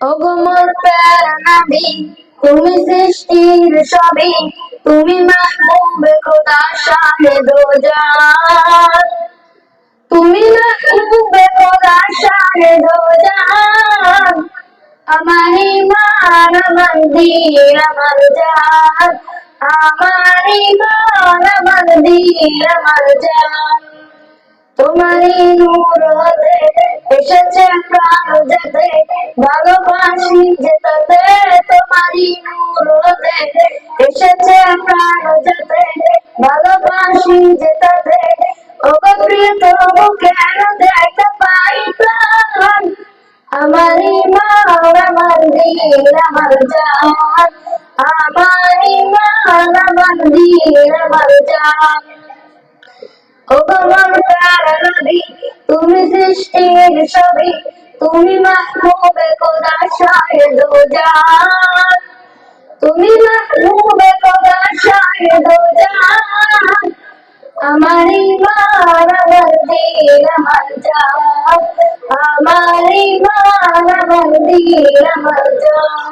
ওগো মোর প্যারা নবী তুমি সৃষ্টির সবই তুমি মাহবুবে খোদা শাহে দো জান তুমি মাহবুবে খোদা শাহে দো জান আমার ইমান, আমার দিল আমার জান। আমার ইমান, আমার দিল আমার নূর হতে এসেছে প্রাণ যেতে যেতে তোমারই নূর এসেছে প্রাণ যেতে ভালোবাসি যেতে ওগো প্রিয় তবু কেন দেখতে পাই প্রাণ? আমার ইমান আমার দিল আমার জান আমার ইমান আমার দিল আমার জান ও আমার প্যারা নবী তুমি সৃষ্টির ছবি। তুমি মাহবুবে খোদা শাহেদ জান। তুমি মাহবুবে খোদা শাহেদ জান। আমার ইমান আমার দিল আমার জান। আমার ইমান আমার আমার জান।